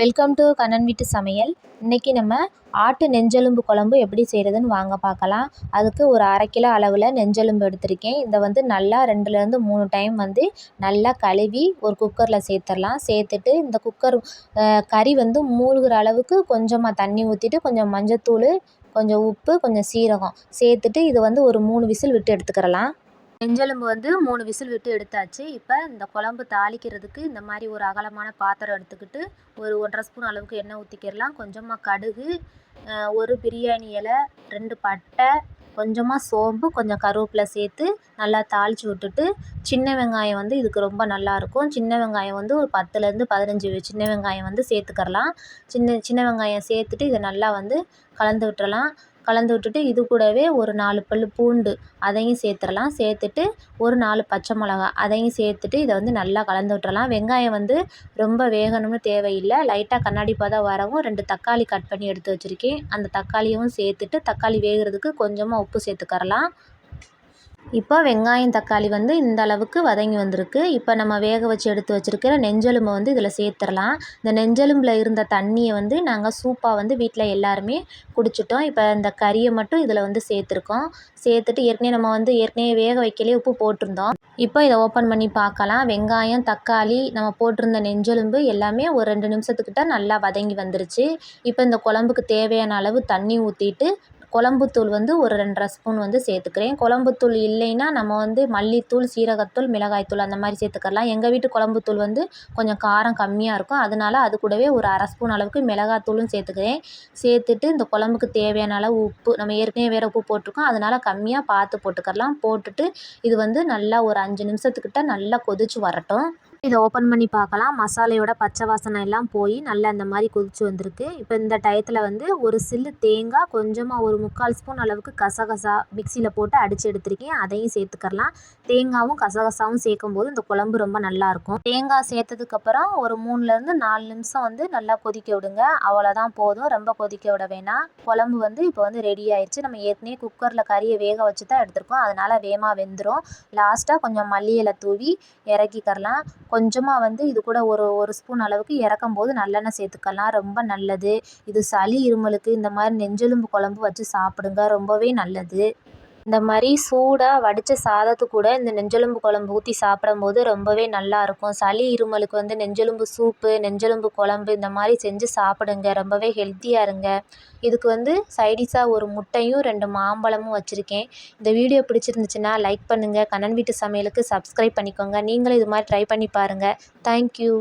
Welcome to Kannan வீட்டு சமையல் இன்றைக்கி நம்ம ஆட்டு நெஞ்செலும்பு குழம்பு எப்படி செய்கிறதுன்னு வாங்க பார்க்கலாம். அதுக்கு ஒரு அரை கிலோ அளவில் நெஞ்செலும்பு எடுத்திருக்கேன். இதை வந்து நல்லா ரெண்டுலேருந்து மூணு டைம் வந்து நல்லா கழுவி ஒரு குக்கரில் சேர்த்துடலாம். சேர்த்துட்டு இந்த குக்கர் கறி வந்து மூழ்கிற அளவுக்கு கொஞ்சமாக தண்ணி ஊற்றிட்டு கொஞ்சம் மஞ்சத்தூள் கொஞ்சம் உப்பு கொஞ்சம் சீரகம் சேர்த்துட்டு இதை வந்து ஒரு மூணு விசில் விட்டு எடுத்துக்கிறலாம். நெஞ்செலும்பு வந்து மூணு விசில் விட்டு எடுத்தாச்சு. இப்போ இந்த குழம்பு தாளிக்கிறதுக்கு இந்த மாதிரி ஒரு அகலமான பாத்திரம் எடுத்துக்கிட்டு ஒரு ஒன்றரை ஸ்பூன் அளவுக்கு எண்ணெய் ஊற்றிக்கிடலாம் கொஞ்சமாக கடுகு ஒரு பிரியாணி இலை ரெண்டு பட்டை கொஞ்சமாக சோம்பு கொஞ்சம் கருவேப்பிலை சேர்த்து நல்லா தாளித்து விட்டுட்டு சின்ன வெங்காயம் வந்து இதுக்கு ரொம்ப நல்லாயிருக்கும் சின்ன வெங்காயம் வந்து ஒரு பத்துலேருந்து பதினஞ்சு சின்ன வெங்காயம் வந்து சேர்த்துக்கறலாம். சின்ன சின்ன வெங்காயம் சேர்த்துட்டு இதை நல்லா வந்து கலந்து விட்டுறலாம். கலந்து விட்டுட்டு இது கூடவே ஒரு நாலு பல் பூண்டு அதையும் சேர்த்துடலாம். சேர்த்துட்டு ஒரு நாலு பச்சை மிளகா அதையும் சேர்த்துட்டு இதை வந்து நல்லா கலந்து விட்டுறலாம். வெங்காயம் வந்து ரொம்ப வேகணும்னு தேவையில்லை. லைட்டாக கண்ணாடி பதம் வரவும் ரெண்டு தக்காளி கட் பண்ணி எடுத்து வச்சுருக்கேன். அந்த தக்காளியும் சேர்த்துட்டு தக்காளி வேகிறதுக்கு கொஞ்சமாக உப்பு சேர்த்துக்கறலாம். இப்போ வெங்காயம் தக்காளி வந்து இந்த அளவுக்கு வதங்கி வந்திருக்கு. இப்போ நம்ம வேக வச்சு எடுத்து வச்சுருக்கிற நெஞ்செலும்பை வந்து இதில் சேர்த்துடலாம். இந்த நெஞ்செலும்பில் இருந்த தண்ணியை வந்து நாங்கள் சூப்பாக வந்து வீட்டில் எல்லாருமே குடிச்சிட்டோம். இப்போ இந்த கறியை மட்டும் இதில் வந்து சேர்த்துருக்கோம். சேர்த்துட்டு ஏற்கனவே நம்ம வந்து ஏற்கனவே வேக வைக்கலே உப்பு போட்டிருந்தோம். இப்போ இதை ஓப்பன் பண்ணி பார்க்கலாம். வெங்காயம் தக்காளி நம்ம போட்டிருந்த நெஞ்செலும்பு எல்லாமே ஒரு ரெண்டு நிமிஷத்துக்கிட்ட நல்லா வதங்கி வந்துருச்சு. இப்போ இந்த குழம்புக்கு தேவையான அளவு தண்ணி ஊற்றிட்டு குழம்புத்தூள் வந்து ஒரு ரெண்டரை ஸ்பூன் வந்து சேர்த்துக்கிறேன். குழம்புத்தூள் இல்லைன்னா நம்ம வந்து மல்லித்தூள் சீரகத்தூள் மிளகாய்த்தூள் அந்த மாதிரி சேர்த்துக்கலாம். எங்கள் வீட்டு குழம்புத்தூள் வந்து கொஞ்சம் காரம் கம்மியாக இருக்கும். அதனால அது கூடவே ஒரு அரை ஸ்பூன் அளவுக்கு மிளகாத்தூளும் சேர்த்துக்கிறேன். சேர்த்துட்டு இந்த குழம்புக்கு தேவையான அளவு உப்பு நம்ம ஏற்கனவே வேறு உப்பு போட்டிருக்கோம். அதனால் கம்மியாக பார்த்து போட்டுக்கலாம். போட்டுட்டு இது வந்து நல்லா ஒரு அஞ்சு நிமிஷத்துக்கிட்ட நல்லா கொதித்து வரட்டும். இதை ஓப்பன் பண்ணி பார்க்கலாம். மசாலையோட பச்சை வாசனை எல்லாம் போய் நல்லா இந்த மாதிரி கொதிச்சு வந்திருக்கு. இப்போ இந்த டயத்தில் வந்து ஒரு சில்லு தேங்காய் கொஞ்சமாக ஒரு முக்கால் ஸ்பூன் அளவுக்கு கசகசா மிக்சியில் போட்டு அடித்து எடுத்திருக்கேன். அதையும் சேர்த்துக்கலாம். தேங்காவும் கசகசாவும் சேர்க்கும் போது இந்த குழம்பு ரொம்ப நல்லாயிருக்கும் தேங்காய் சேர்த்ததுக்கப்புறம் ஒரு மூணுலேருந்து நாலு நிமிஷம் வந்து நல்லா கொதிக்க விடுங்க. அவ்வளோதான் போதும். ரொம்ப கொதிக்க விட வேணாம். குழம்பு வந்து இப்போ வந்து ரெடி ஆயிடுச்சு நம்ம ஏற்கனவே குக்கரில் கறியை வேக வச்சு தான் எடுத்திருக்கோம். அதனால் வேகமாக வெந்துடும் லாஸ்ட்டாக கொஞ்சம் மல்லியலை தூவி இறக்கிக்கரலாம். கொஞ்சமாக வந்து இது கூட ஒரு ஒரு ஸ்பூன் அளவுக்கு இறக்கும் போது நல்லெண்ணெய் சேர்த்துக்கலாம். ரொம்ப நல்லது. இது சளி இருமலுக்கு இந்த மாதிரி நெஞ்செலும்பு குழம்பு வச்சு சாப்பிடுங்க. ரொம்பவே நல்லது. இந்த மாதிரி சூடாக வடித்த சாதத்து கூட இந்த நெஞ்செலும்பு குழம்பு ஊற்றி சாப்பிடும்போது ரொம்பவே நல்லாயிருக்கும் சளி இருமலுக்கு வந்து நெஞ்செலும்பு சூப்பு நெஞ்செலும்பு குழம்பு இந்த மாதிரி செஞ்சு சாப்பிடுங்க. ரொம்பவே ஹெல்த்தியாக இருங்க. இதுக்கு வந்து சைடிஷாக ஒரு முட்டையும் ரெண்டு மாம்பழமும் வச்சுருக்கேன். இந்த வீடியோ பிடிச்சிருந்துச்சுன்னா லைக் பண்ணுங்கள் கண்ணன் வீட்டு சமையலுக்கு சப்ஸ்கிரைப் பண்ணிக்கோங்க. நீங்களும் இது மாதிரி ட்ரை பண்ணி பாருங்கள் தேங்க்யூ